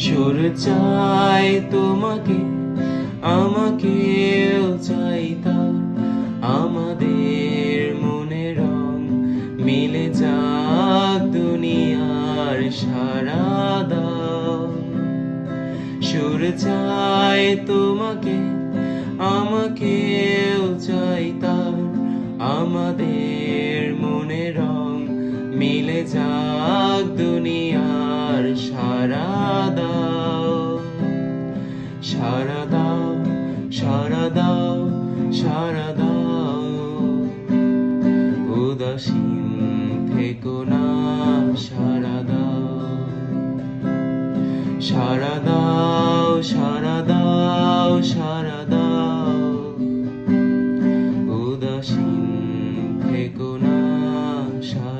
সুর চাই তোমাকে আমাকেও চাই তার আমাদের মনে রং মিলে যাক দুনিয়ার সারা সুর চাই তোমাকে আমাকেও চাই আমাদের মনে রং মিলে যাক আমায় সারা দাও সারা দাও সারা দাও সারা দাও। উদাসীন থেকো না সারা দাও। উদাসীন থেকো না, সারা